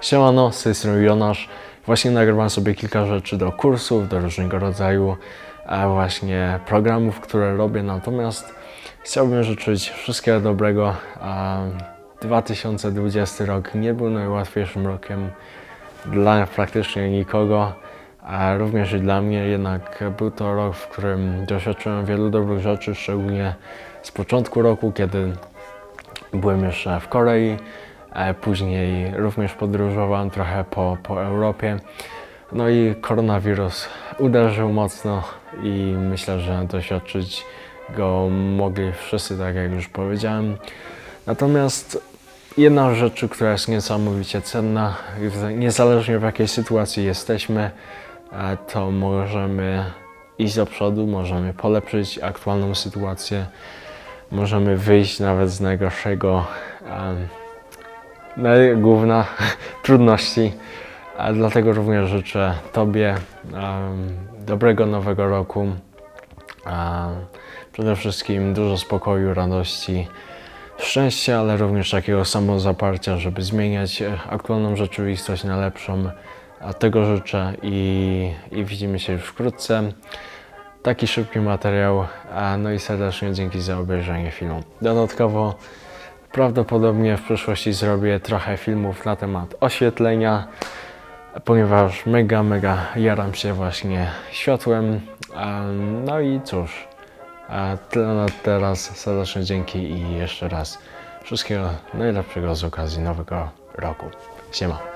Siemano, z tej strony Jonasz. Właśnie nagrywam sobie kilka rzeczy do kursów, do różnego rodzaju właśnie programów, które robię. Natomiast chciałbym życzyć wszystkiego dobrego. E, 2020 rok nie był najłatwiejszym rokiem dla praktycznie nikogo, a również i dla mnie. Jednak był to rok, w którym doświadczyłem wielu dobrych rzeczy, szczególnie z początku roku, kiedy Byłem jeszcze w Korei, później również podróżowałem trochę po, po Europie. No i koronawirus uderzył mocno i myślę, że doświadczyć go mogli wszyscy, tak jak już powiedziałem. Natomiast jedna z rzeczy, która jest niesamowicie cenna, niezależnie w jakiej sytuacji jesteśmy, e, to możemy iść do przodu, możemy polepszyć aktualną sytuację możemy wyjść nawet z najgorszego um, główna trudności. A dlatego również życzę Tobie dobrego nowego roku. Przede wszystkim dużo spokoju, radości, szczęścia, ale również takiego samozaparcia, żeby zmieniać e, aktualną rzeczywistość na lepszą. A tego życzę i, i widzimy się już wkrótce taki szybki materiał. No i serdecznie dzięki za obejrzenie filmu. Dodatkowo prawdopodobnie w przyszłości zrobię trochę filmów na temat oświetlenia, ponieważ mega, mega jaram się właśnie światłem. No i cóż, tyle na teraz. Serdecznie dzięki i jeszcze raz wszystkiego najlepszego z okazji nowego roku. Siema.